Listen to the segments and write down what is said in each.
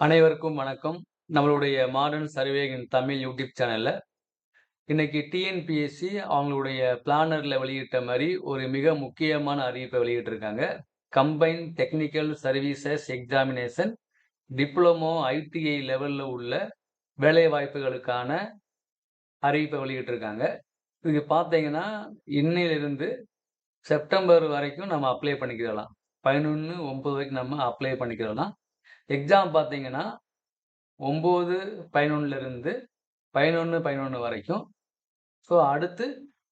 அனைவருக்கும் வணக்கம். நம்மளுடைய மாடர்ன் சர்வே தமிழ் யூடியூப் சேனலில் இன்னைக்கு டிஎன்பிஎஸ்சி அவங்களுடைய பிளானரில் வெளியிட்ட மாதிரி ஒரு மிக முக்கியமான அறிவிப்பை வெளியிட்டிருக்காங்க. Combined technical services examination diploma, ITI லெவலில் உள்ள வேலைவாய்ப்புகளுக்கான அறிவிப்பை வெளியிட்டிருக்காங்க. இது பார்த்தீங்கன்னா, இன்னையிலிருந்து செப்டம்பர் வரைக்கும் நம்ம அப்ளை பண்ணிக்கிடலாம். 11/9 வரைக்கும் நம்ம அப்ளை பண்ணிக்கிடலாம். எக்ஸாம் பார்த்தீங்கன்னா, 9/11லிருந்து 11/11 வரைக்கும். ஸோ அடுத்து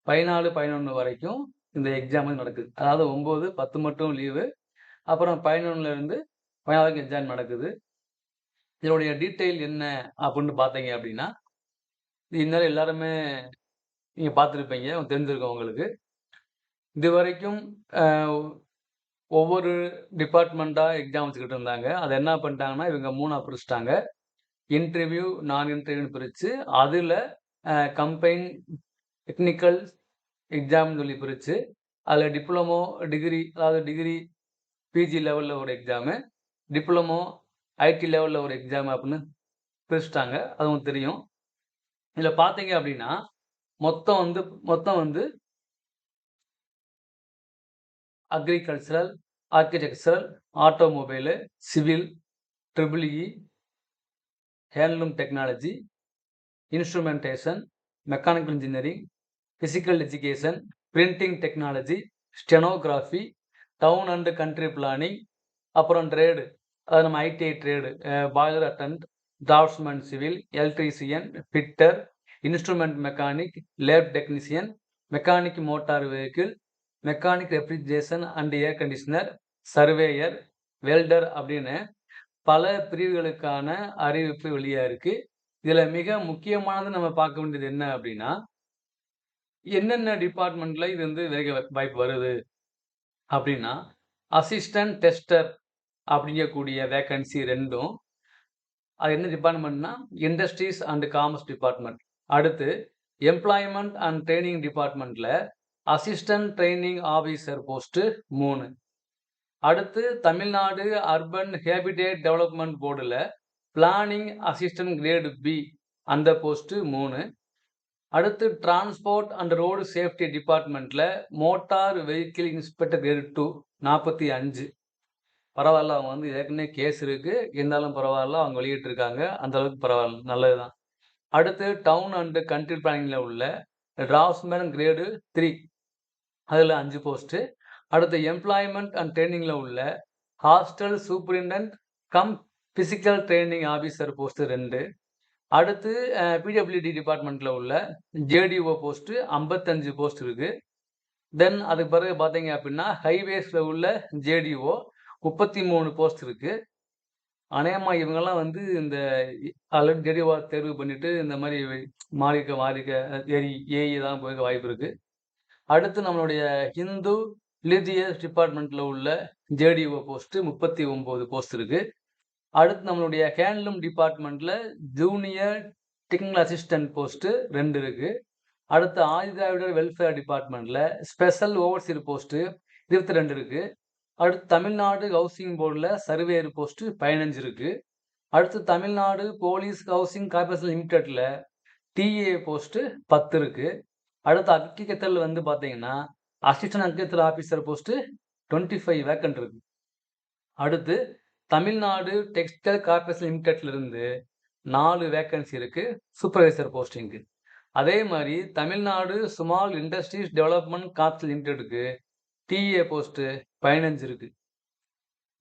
14/11 வரைக்கும் இந்த எக்ஸாம் நடக்குது. அதாவது 9, 10 மட்டும் லீவு. அப்புறம் 11லிருந்து 14 வரைக்கும் எக்ஸாம் நடக்குது. இதனுடைய டீட்டெயில் என்ன அப்படின்னு பார்த்தீங்க அப்படின்னா, இது இந்நேரம் எல்லாருமே நீங்கள் பார்த்துருப்பீங்க. தெரிஞ்சிருக்கோம் உங்களுக்கு. இது வரைக்கும் ஒவ்வொரு டிபார்ட்மெண்ட்டாக எக்ஸாம் வச்சுக்கிட்டு இருந்தாங்க. அதை என்ன பண்ணிட்டாங்கன்னா, இவங்க மூணாக பிரிச்சுட்டாங்க. இன்டர்வியூ, நான் இன்டர்வியூன்னு பிரித்து அதில் கம்பைன் டெக்னிக்கல் எக்ஸாம்னு சொல்லி பிரித்து அதில் டிப்ளமோ, டிகிரி அதாவது டிகிரி, பிஜி லெவலில் ஒரு எக்ஸாமு, டிப்ளமோ, ஐடி லெவலில் ஒரு எக்ஸாம் அப்படின்னு பிரிச்சுட்டாங்க. அதுவும் தெரியும். இதில் பார்த்தீங்க அப்படின்னா, மொத்தம் வந்து மொத்தம் வந்து agricultural, architectural, automobile, civil, triple E handloom technology, instrumentation mechanical engineering, physical education, printing technology, stenography, town and country planning, அப்புறம் ட்ரேடு அது நம்ம ITI trade boiler attendant draughtsman civil, electrician, fitter, instrument mechanic, lab technician, mechanic motor vehicle, mechanic refrigeration and air conditioner, surveyor, welder அப்படின்னு பல பிரிவுகளுக்கான அறிவிப்பு வெளியாக இருக்குது இதில் மிக முக்கியமானது நம்ம பார்க்க வேண்டியது என்ன அப்படின்னா, என்னென்ன டிபார்ட்மெண்ட்ல இது வந்து வேலை வாய்ப்பு வருது? அப்படின்னா, அசிஸ்டன்ட் டெஸ்டர் அப்படிங்கக்கூடிய வேக்கன்சி ரெண்டும் அது என்ன டிபார்ட்மெண்ட்னா, இண்டஸ்ட்ரீஸ் அண்ட் காமர்ஸ் டிபார்ட்மெண்ட். அடுத்து எம்ப்ளாய்மெண்ட் அண்ட் ட்ரைனிங் டிபார்ட்மெண்ட்டில் அசிஸ்டன்ட் ட்ரைனிங் ஆஃபீஸர் போஸ்ட்டு மூணு. அடுத்து தமிழ்நாடு அர்பன் ஹேபிடேட் டெவலப்மெண்ட் போர்டில் பிளானிங் அசிஸ்டன்ட் கிரேடு பி அந்த போஸ்ட்டு மூணு அடுத்து டிரான்ஸ்போர்ட் அண்ட் ரோடு சேஃப்டி டிபார்ட்மெண்ட்டில் மோட்டார் வெஹிக்கிள் இன்ஸ்பெக்டர் கிரேட் 2 45. பரவால்ல. அவங்க வந்து ஏற்கனவே கேஸ் இருக்குது இருந்தாலும் பரவாயில்ல அவங்க வெளியிட்டிருக்காங்க. அந்தளவுக்கு பரவாயில்ல நல்லது தான். அடுத்து டவுன் அண்டு கண்ட்ரி பிளானிங்கில் உள்ள டிராஃப்ட்மேன் கிரேடு த்ரீ அதில் அஞ்சு போஸ்ட்டு அடுத்து எம்ப்ளாய்மெண்ட் அண்ட் ட்ரைனிங்கில் உள்ள hostel superintendent cum physical training officer post ரெண்டு. அடுத்து பிடபிள்யூடி டிபார்ட்மெண்ட்டில் உள்ள ஜேடிஓ போஸ்ட்டு ஐம்பத்தஞ்சு போஸ்ட் இருக்குது தென் அதுக்கு பிறகு பார்த்தீங்க அப்படின்னா, ஹைவேஸில் உள்ள ஜேடிஓ 33 போஸ்ட் இருக்குது அநேகமாக இவங்கெல்லாம் வந்து இந்த ஆல்ரெடி ஜெடிஓ தேர்வு பண்ணிவிட்டு இந்த மாதிரி மாறிக்க மாறிக்க ஏஇ ஏஇ தான் போயிருக்க வாய்ப்பு இருக்குது அடுத்து நம்மளுடைய ஹிந்து ரிலிஜியஸ் டிபார்ட்மெண்ட்டில் உள்ள ஜேடிஓ போஸ்ட்டு முப்பத்தி ஒம்பது போஸ்ட் இருக்குது அடுத்து நம்மளுடைய ஹேண்ட்லூம் டிபார்ட்மெண்ட்டில் ஜூனியர் டெக்னிக்கல் அசிஸ்டன்ட் போஸ்ட்டு ரெண்டு இருக்குது அடுத்து ஆதிதிராவிடர் வெல்ஃபேர் டிபார்ட்மெண்ட்டில் ஸ்பெஷல் ஓவர்சீர் போஸ்ட் 22 இருக்கு. அடுத்து தமிழ்நாடு ஹவுசிங் போர்டில் சர்வேயர் போஸ்ட்டு பதினஞ்சு இருக்குது அடுத்து தமிழ்நாடு போலீஸ் ஹவுசிங் கார்ப்பரேஷன் லிமிடெட்டில் டிஏ போஸ்ட்டு பத்து இருக்கு. அடுத்து அக்ரிகல்ச்சர்ல வந்து பார்த்தீங்கன்னா, assistant agriculture officer post 25 vacant இருக்கு. அடுத்து தமிழ்நாடு டெக்ஸ்டைல் கார்ப்பரேஷன் லிமிடெட்ல இருந்து 4 வேக்கன்சி இருக்கு. சூப்பர்வைசர் போஸ்டிங்க்கு. அதே மாதிரி Tamil Nadu small industries development corporation லிமிடெட்க்கு டிஏ போஸ்ட்டு பதினஞ்சு இருக்கு.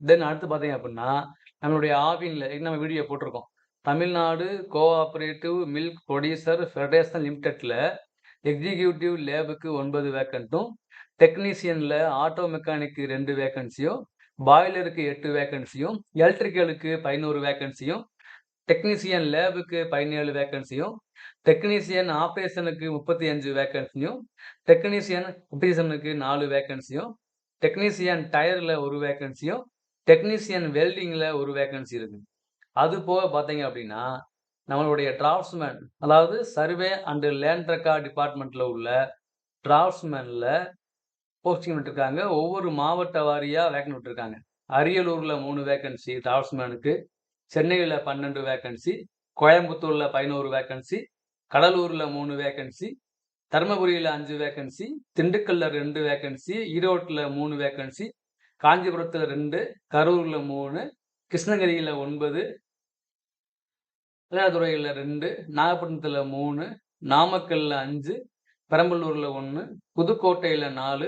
தென் அடுத்து பார்த்தீங்க அப்படின்னா, நம்மளுடைய ஆவின்ல நம்ம வீடியோ போட்டிருக்கோம். Tamil Nadu cooperative milk producer federation லிமிடெட்டில் executive லேபுக்கு ஒன்பது வேக்கண்ட்டும் டெக்னீஷியனில் ஆட்டோ மெக்கானிக்கு ரெண்டு வேக்கன்சியும், பாய்லருக்கு எட்டு வேக்கன்சியும், எலக்ட்ரிக்கலுக்கு 11 வேக்கன்சியும், டெக்னீசியன் லேபுக்கு 17 வேக்கன்சியும், டெக்னீசியன் ஆப்பரேஷனுக்கு 35 வேக்கன்சியும், டெக்னீசியன் ரெப்ரசன்டேஷனுக்கு 4 வேக்கன்சியும், டெக்னீசியன் டயர்ல 1 வேக்கன்சியும், டெக்னீசியன் வெல்டிங்ல 1 வேக்கன்சி இருக்குது அது போக பார்த்தீங்க அப்படின்னா, நம்மளுடைய டிராஃப்ட்ஸ்மேன் அதாவது சர்வே அண்டு லேண்ட் ரெக்கார்ட் டிபார்ட்மெண்ட்டில் உள்ள டிராஃப்ட்ஸ்மேனில் போஸ்டிங் விட்டுருக்காங்க. ஒவ்வொரு மாவட்ட வாரியாக வேக்கன் விட்டுருக்காங்க. அரியலூரில் மூணு வேக்கன்சி டிராஃப்ட்ஸ்மேனுக்கு, சென்னையில் பன்னெண்டு வேக்கன்சி கோயம்புத்தூரில் பதினோரு வேக்கன்சி கடலூரில் மூணு வேக்கன்சி தருமபுரியில் அஞ்சு வேக்கன்சி திண்டுக்கல்ல ரெண்டு வேக்கன்சி ஈரோட்டில் மூணு வேக்கன்சி காஞ்சிபுரத்தில் ரெண்டு கரூரில் மூணு கிருஷ்ணகிரியில் ஒன்பது மயிலாடுதுறையில் ரெண்டு நாகப்பட்டினத்தில் மூணு நாமக்கல்ல அஞ்சு பெரம்பலூரில் ஒன்று புதுக்கோட்டையில் நாலு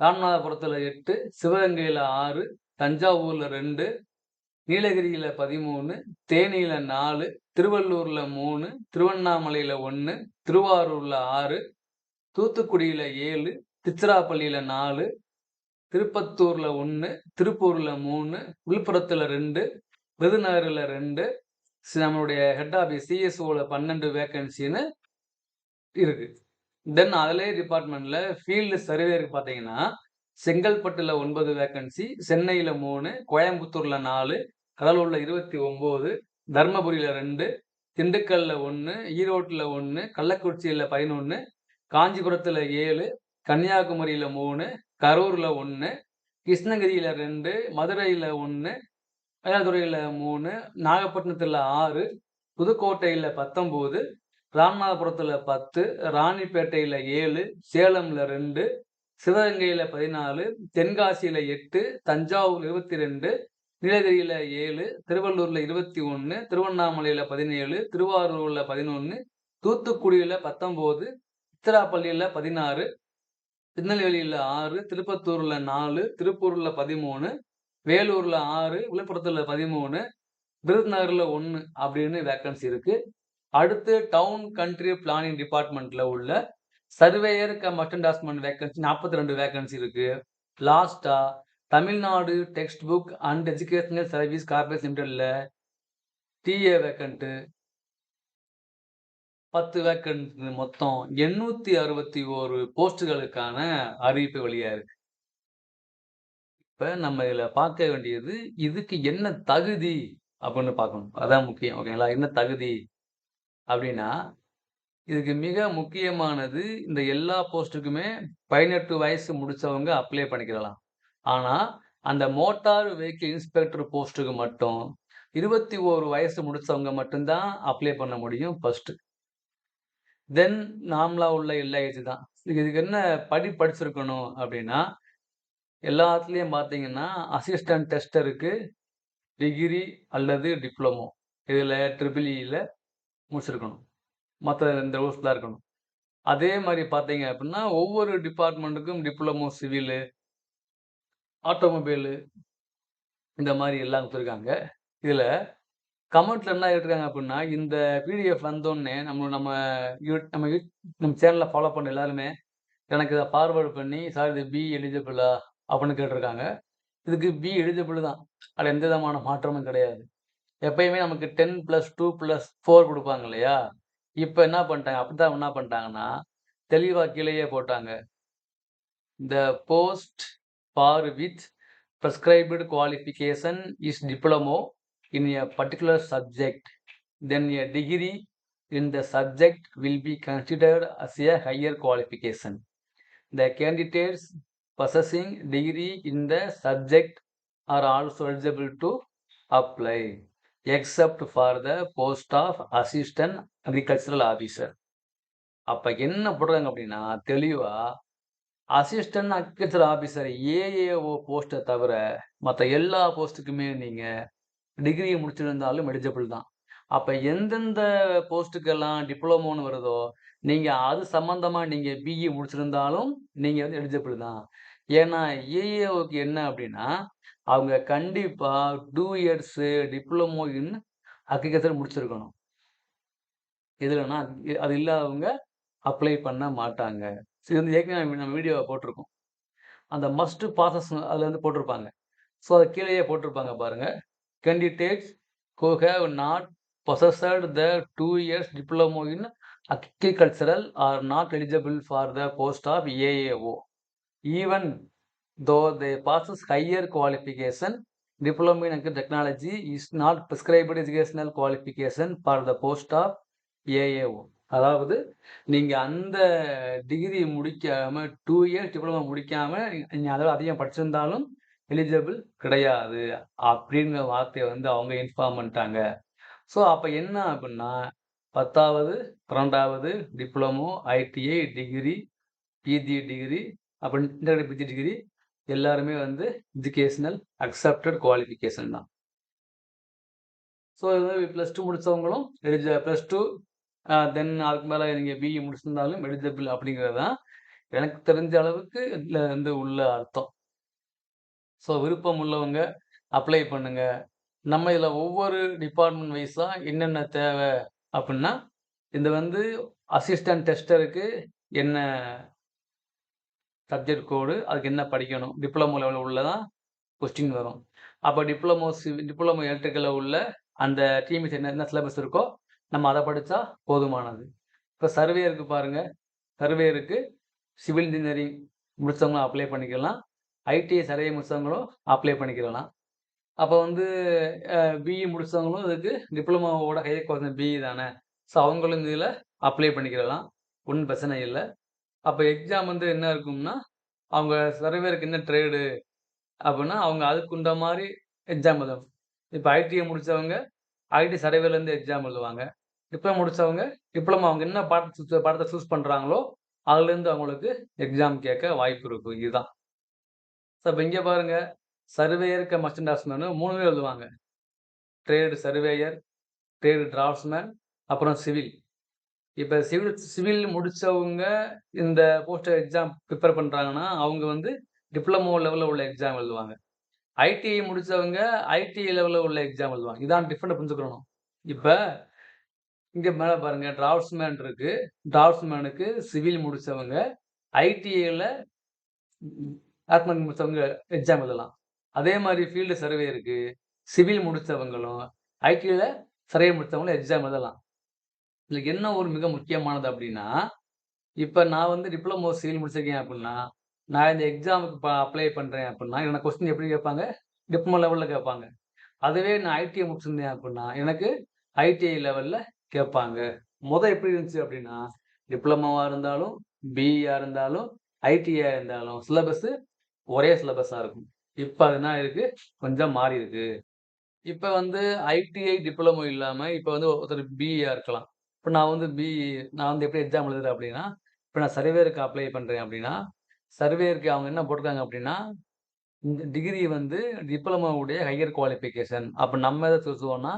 ராமநாதபுரத்தில் எட்டு சிவகங்கையில் ஆறு தஞ்சாவூரில் ரெண்டு நீலகிரியில் பதிமூணு தேனியில் நாலு திருவள்ளூரில் மூணு திருவண்ணாமலையில் ஒன்று திருவாரூரில் ஆறு தூத்துக்குடியில் ஏழு திருச்சிராப்பள்ளியில் நாலு திருப்பத்தூரில் ஒன்று திருப்பூரில் மூணு விழுப்புரத்தில் ரெண்டு விருதுநகரில் ரெண்டு நம்மளுடைய ஹெட் ஆஃபீஸ் சிஎஸ்ஓவில் பன்னெண்டு வேக்கன்சின்னு இருக்குது தென் அதிலே டிபார்ட்மெண்ட்ல ஃபீல்டு சர்வேருக்கு பார்த்தீங்கன்னா செங்கல்பட்டுல ஒன்பது வேக்கன்சி சென்னையில மூணு கோயம்புத்தூர்ல நாலு கடலூர்ல இருபத்தி ஒன்பது தர்மபுரியில ரெண்டு திண்டுக்கல்ல ஒன்று ஈரோட்டில் ஒன்று கள்ளக்குறிச்சியில் பதினொன்று காஞ்சிபுரத்தில் ஏழு கன்னியாகுமரியில் மூணு கரூரில் ஒன்று கிருஷ்ணகிரியில் ரெண்டு மதுரையில் ஒன்று மயிலாதுறையில் மூணு நாகப்பட்டினத்தில் ஆறு புதுக்கோட்டையில் பத்தொம்போது ராமநாதபுரத்தில் பத்து ராணிப்பேட்டையில் ஏழு சேலமில் ரெண்டு சிவகங்கையில் பதினாலு தென்காசியில் எட்டு தஞ்சாவூர் இருபத்தி ரெண்டு நீலகிரியில் ஏழு திருவள்ளூரில் இருபத்தி ஒன்று திருவண்ணாமலையில் பதினேழு திருவாரூரில் பதினொன்று தூத்துக்குடியில் பத்தொம்போது சித்திராப்பள்ளியில் பதினாறு திருநெல்வேலியில் ஆறு திருப்பத்தூரில் நாலு திருப்பூரில் பதிமூணு வேலூரில் ஆறு விழுப்புரத்தில் பதிமூணு விருதுநகரில் ஒன்று அப்படின்னு வேக்கன்சி இருக்குது அடுத்து டவுன் கண்ட்ரி பிளானிங் டிபார்ட்மெண்ட்ல உள்ள சர்வேயர் கம் அட்டன்டாஸ்மெண்ட் வேக்கன்சி நாற்பத்தி ரெண்டு வேக்கன்சி இருக்கு. லாஸ்டா Tamil Nadu text book and educational service corporation லிமிடெட்ல TA vacant பத்து வேக்கன்ட் மொத்தம் எண்ணூத்தி அறுபத்தி ஒரு போஸ்டுகளுக்கான அறிவிப்பு வழியா இருக்கு. இப்ப நம்ம இதுல பார்க்க வேண்டியது இதுக்கு என்ன தகுதி அப்படின்னு பார்க்கணும். அதான் முக்கியம் ஓகேங்களா என்ன தகுதி அப்படின்னா இதுக்கு மிக முக்கியமானது இந்த எல்லா போஸ்ட்டுக்குமே பதினெட்டு வயசு முடித்தவங்க அப்ளை பண்ணிக்கலாம். ஆனால் அந்த மோட்டார் வெஹிக்கிள் இன்ஸ்பெக்டர் போஸ்ட்டுக்கு மட்டும் இருபத்தி ஓரு வயசு முடித்தவங்க மட்டும்தான் அப்ளை பண்ண முடியும் ஃபஸ்ட்டு தென் நார்மலா உள்ள எல்லா ஏஜ் தான். இதுக்கு என்ன படி படிச்சிருக்கணும் அப்படின்னா எல்லாத்துலேயும் பார்த்தீங்கன்னா அசிஸ்டன்ட் டெஸ்டருக்கு டிகிரி அல்லது டிப்ளமோ இதில் ட்ரிபிள் இயில் முடிச்சிருக்கணும். மற்ற இந்த ரூல்ஸ் தான் இருக்கணும். அதே மாதிரி பார்த்தீங்க அப்படின்னா ஒவ்வொரு டிபார்ட்மெண்ட்டுக்கும் டிப்ளமோ சிவிலு ஆட்டோமொபைலு இந்த மாதிரி எல்லாம் கொடுத்துருக்காங்க. இதில் கமெண்ட்ல என்ன இருக்காங்க அப்படின்னா இந்த பிடிஎஃப் வந்தோடனே நம்ம நம்ம யூ- நம்ம யூ- நம்ம சேனலை ஃபாலோ பண்ண எல்லாருமே எனக்கு இதை ஃபார்வேர்டு பண்ணி சார் இது பி எலிஜிபிளா அப்படின்னு கேட்டிருக்காங்க. இதுக்கு பி எலிஜிபிள் தான். அதில் எந்த விதமான மாற்றமும் கிடையாது. எப்பயுமே நமக்கு ten plus two plus four கொடுப்பாங்க இல்லையா இப்போ என்ன பண்ணிட்டாங்க அப்படி தான் என்ன பண்ணிட்டாங்கன்னா தெளிவாக கீழேயே போட்டாங்க the post for with prescribed qualification is diploma in a particular subject then a degree in the subject will be considered as a higher qualification the candidates possessing degree in the subject are also eligible to apply except for the post of assistant agricultural officer அப்போ என்ன போடுறாங்க அப்படின்னா தெளிவாக assistant agriculture officer AAO போஸ்ட்டை தவிர மற்ற எல்லா போஸ்ட்டுக்குமே நீங்கள் டிகிரியை முடிச்சிருந்தாலும் எலிஜிபிள் தான். அப்போ எந்தெந்த போஸ்ட்டுக்கெல்லாம் டிப்ளமோன்னு வருதோ நீங்கள் அது சம்மந்தமாக நீங்கள் பிஇ முடிச்சிருந்தாலும் நீங்கள் வந்து எலிஜிபிள் தான். ஏன்னா ஏஏஓக்கு என்ன அப்படின்னா அவங்க கண்டிப்பாக two years diploma in agriculture முடிச்சிருக்கணும். இதுலனா அது இல்லாதவங்க அப்ளை பண்ண மாட்டாங்க. ஸோ இது வந்து ஏற்கனவே நம்ம- வீடியோவை போட்டிருக்கோம். அந்த மஸ்ட் ப்ராசஸ் அதில் வந்து போட்டிருப்பாங்க. ஸோ அது கீழேயே போட்டிருப்பாங்க பாருங்கள் candidates who have not possessed the two years diploma in agricultural are not eligible for the post of AAO even though they possess higher qualification diploma in technology is not prescribed educational qualification for the post of AAO அதாவது நீங்கள் அந்த degree முடிக்காமல் two years diploma முடிக்காமல் நீங்கள் அதோட அதிகம் படிச்சிருந்தாலும் eligible கிடையாது அப்படிங்கிற வார்த்தையை வந்து அவங்க இன்ஃபார்ம் பண்ணிட்டாங்க. ஸோ அப்போ என்ன அப்படின்னா பத்தாவது பன்னெண்டாவது diploma ITI degree PG degree அப்போ இன்டர்நெட் பிஜி டிகிரி எல்லாருமே வந்து எஜுகேஷனல் அக்செப்டட் குவாலிஃபிகேஷன் தான். ஸோ இது ப்ளஸ் டூ முடித்தவங்களும் எலிஜி ப்ளஸ் டூ தென் அதுக்கு மேலே நீங்கள் பிஇ முடிச்சிருந்தாலும் எலிஜிபிள் அப்படிங்கிறது தான் எனக்கு தெரிஞ்ச அளவுக்கு இதில் வந்து உள்ள அர்த்தம். ஸோ விருப்பம் உள்ளவங்க அப்ளை பண்ணுங்க. நம்ம இதில் ஒவ்வொரு டிபார்ட்மெண்ட் வைஸாக என்னென்ன தேவை அப்படின்னா இந்த வந்து அசிஸ்டன்ட் டெஸ்டருக்கு என்ன சப்ஜெக்ட் கோடு அதுக்கு என்ன படிக்கணும்? டிப்ளமோ லெவலில் உள்ளதான் கொஸ்டின் வரும். அப்போ டிப்ளமோ டிப்ளமோ எலக்ட்ரிக்கலில் உள்ள அந்த டிஎம்எஸ் என்ன என்ன சிலபஸ் இருக்கோ நம்ம அதை படித்தா போதுமானது. இப்போ சர்வேயருக்கு பாருங்கள் சர்வேயருக்கு சிவில் இன்ஜினியரிங் முடித்தவங்களும் அப்ளை பண்ணிக்கலாம். ஐடிஐ சர்வே முடித்தவங்களும் அப்ளை பண்ணிக்கலாம். அப்போ வந்து பிஇ முடித்தவங்களும் இதுக்கு டிப்ளமோவோட கையை கோர்ஸ் பிஇ தானே. ஸோ அவங்களும் இதில் அப்ளை பண்ணிக்கலாம். ஒன்றும் பிரச்சனை இல்லை. அப்போ எக்ஸாம் வந்து என்ன இருக்கும்னா அவங்க சர்வேருக்கு என்ன ட்ரேடு அப்படின்னா அவங்க அதுக்குண்ட மாதிரி எக்ஸாம் எழுதுவாங்க இப்போ ஐடிஐ முடித்தவங்க ஐடி சர்வேலேருந்து எக்ஸாம் எழுதுவாங்க. டிப்ளமோ முடித்தவங்க டிப்ளமோ அவங்க என்ன பாடத்தை பாடத்தை சூஸ் பண்ணுறாங்களோ அதுலேருந்து அவங்களுக்கு எக்ஸாம் கேட்க வாய்ப்பு இருக்கும் இதுதான். ஸோ இப்போ இங்கே பாருங்கள் சர்வேயர்க்க மஸ்டன் டிராஃப்ட்மேனு மூணு பேர் எழுதுவாங்க. ட்ரேடு சர்வேயர் ட்ரேடு டிராஃப்ட்ஸ்மேன் அப்புறம் சிவில் இப்போ சிவில் சிவில் முடித்தவங்க இந்த போஸ்டர் எக்ஸாம் ப்ரிப்பேர் பண்ணுறாங்கன்னா அவங்க வந்து டிப்ளமோ லெவலில் உள்ள எக்ஸாம் எழுதுவாங்க. ஐடிஐ முடித்தவங்க ஐடிஐ லெவலில் உள்ள எக்ஸாம் எழுதுவாங்க. இதான் டிஃப்ரெண்ட் புரிஞ்சுக்கணும் இப்போ இங்கே மேலே பாருங்கள் டிராஃப்ட்ஸ்மேன் இருக்குது டிராஃப்ட்ஸ்மேனுக்கு சிவில் முடித்தவங்க ஐடிஐயில் ஆத்மன் முடித்தவங்க எக்ஸாம் எழுதலாம். அதே மாதிரி ஃபீல்டு சர்வே இருக்குது சிவில் முடித்தவங்களும் ஐடியில் சர்வே முடித்தவங்களும் எக்ஸாம் எழுதலாம். இதில் என்ன ஒரு மிக முக்கியமானது அப்படின்னா இப்போ நான் வந்து டிப்ளமோ சிவில் முடிச்சிருக்கேன் அப்படின்னா நான் இந்த எக்ஸாமுக்கு அப்ளை பண்ணுறேன் அப்படின்னா எனக்கு கொஸ்டின் எப்படி கேட்பாங்க? டிப்ளமோ லெவலில் கேட்பாங்க. அதுவே நான் ஐடிஐ முடிச்சிருந்தேன் அப்படின்னா எனக்கு ஐடிஐ லெவலில் கேட்பாங்க. முதல் எப்படி இருந்துச்சு அப்படின்னா டிப்ளமோவாக இருந்தாலும் பிஇயாக இருந்தாலும் ஐடிஐயாக இருந்தாலும் சிலபஸ்ஸு ஒரே சிலபஸாக இருக்கும். இப்போ அது என்ன இருக்குது கொஞ்சம் மாறி இருக்குது இப்போ வந்து ஐடிஐ டிப்ளமோ இல்லாமல் இப்போ வந்து ஒருத்தர் பிஇயாக இருக்கலாம். இப்போ நான் வந்து பிஇ நான் வந்து எப்படி எக்ஸாம் எழுதுறேன் அப்படின்னா இப்போ நான் சர்வேருக்கு அப்ளை பண்ணுறேன் அப்படின்னா சர்வேருக்கு அவங்க என்ன போட்டிருக்காங்க அப்படின்னா இந்த டிகிரி வந்து டிப்ளமோவுடைய ஹையர் குவாலிஃபிகேஷன் அப்போ நம்ம எதை சொல்லுவோம்னா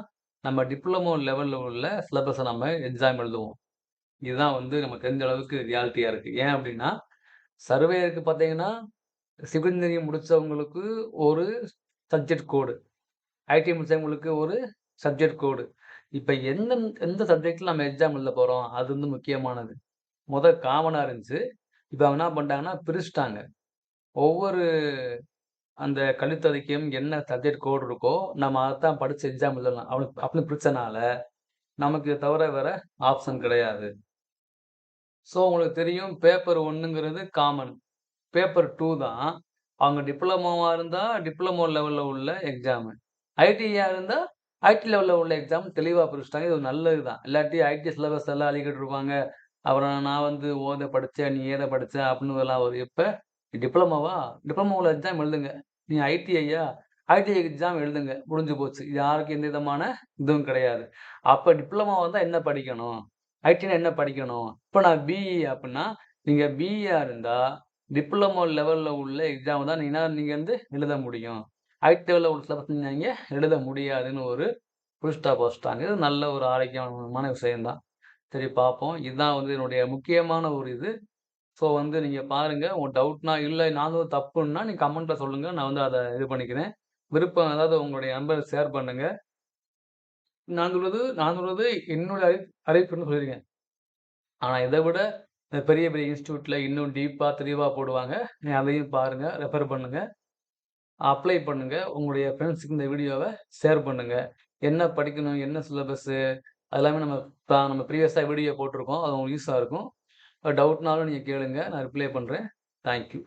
நம்ம டிப்ளமோ லெவலில் உள்ள சிலபஸை நம்ம எக்ஸாம் எழுதுவோம். இதுதான் வந்து நம்ம தெரிஞ்ச அளவுக்கு ரியாலிட்டியாக இருக்குது ஏன் அப்படின்னா சர்வேயருக்கு பார்த்தீங்கன்னா சிவில் இன்ஜினியரிங் முடித்தவங்களுக்கு ஒரு சப்ஜெக்ட் கோடு ஐடி முடித்தவங்களுக்கு ஒரு சப்ஜெக்ட் கோடு இப்போ எந்த எந்த சப்ஜெக்டில் நம்ம எக்ஸாம் எழுத போகிறோம் அது வந்து முக்கியமானது. முதல் காமனாக இருந்துச்சு. இப்போ அவங்க என்ன பண்ணிட்டாங்கன்னா பிரிச்சுட்டாங்க. ஒவ்வொரு அந்த கழுத்ததிக்கும் என்ன சப்ஜெக்ட் கோடு இருக்கோ நம்ம அதைத்தான் படித்து எக்ஸாம் எழுதலாம். அவனுக்கு அப்படின்னு பிரிச்சனால நமக்கு தவிர வேற ஆப்ஷன் கிடையாது. ஸோ உங்களுக்கு தெரியும் பேப்பர் ஒன்றுங்கிறது காமன் பேப்பர் டூ தான். அவங்க டிப்ளமோவாக இருந்தால் டிப்ளமோ லெவலில் உள்ள எக்ஸாமு ஐடியாக இருந்தால் ஐடி லெவலில் உள்ள எக்ஸாம் தெளிவாக பிரிச்சுட்டாங்க இது நல்லது தான் இல்லாட்டி ஐடி சிலபஸ் எல்லாம் அழிக்கிட்டு இருப்பாங்க. அப்புறம் நான் வந்து ஓத படித்தேன் நீ ஏதை படித்த அப்படின்னு எல்லாம் வரும். இப்போ டிப்ளமோவா டிப்ளமோவில் எக்ஸாம் எழுதுங்க. நீ ஐடிஐயா ஐடிஐ எக்ஸாம் எழுதுங்க. முடிஞ்சு போச்சு. யாருக்கு எந்த விதமான இதுவும் கிடையாது. அப்போ டிப்ளமோ வந்தால் என்ன படிக்கணும்? ஐடினா என்ன படிக்கணும்? இப்போ நான் பிஇ அப்படின்னா நீங்கள் பிஇயாக இருந்தால் டிப்ளமோ லெவலில் உள்ள எக்ஸாம் தான் நீங்கள் நீங்கள் வந்து எழுத முடியும். ஐடி லெவலில் உள்ள சிலபஸ் நீங்கள் எழுத முடியாதுன்னு ஒரு புதுஸ்டாப் வச்சுட்டாங்க இது நல்ல ஒரு ஆரோக்கியமான விஷயம்தான். சரி பார்ப்போம். இதுதான் வந்து என்னுடைய முக்கியமான ஒரு இது. ஸோ வந்து நீங்கள் பாருங்கள் உங்கள் டவுட்னா இல்லை நானும் தப்புன்னா நீங்கள் கமெண்ட்டில் சொல்லுங்கள் நான் வந்து அதை இது பண்ணிக்கிறேன். விருப்பம் அதாவது உங்களுடைய நண்பர் ஷேர் பண்ணுங்கள் நான் சொல்வது நான் சொல்வது என்னுடைய அறி அறிவிப்புன்னு சொல்லியிருக்கேன் ஆனால் இதை விட பெரிய பெரிய இன்ஸ்டியூட்டில் இன்னும் டீப்பாக தெளிவாக போடுவாங்க. நீங்கள் அதையும் பாருங்கள் ரெஃபர் பண்ணுங்கள் அப்ளை பண்ணுங்கள் உங்களுடைய ஃப்ரெண்ட்ஸுக்கு இந்த வீடியோவை ஷேர் பண்ணுங்கள் என்ன படிக்கணும் என்ன சிலபஸ்ஸு அதெல்லாமே நம்ம நம்ம ப்ரீவியஸாக வீடியோ போட்டிருக்கோம். அது உங்களுக்கு யூஸாக இருக்கும். டவுட்னாலும் நீங்கள் கேளுங்கள் நான் ரிப்ளை பண்ணுறேன் தேங்க்யூ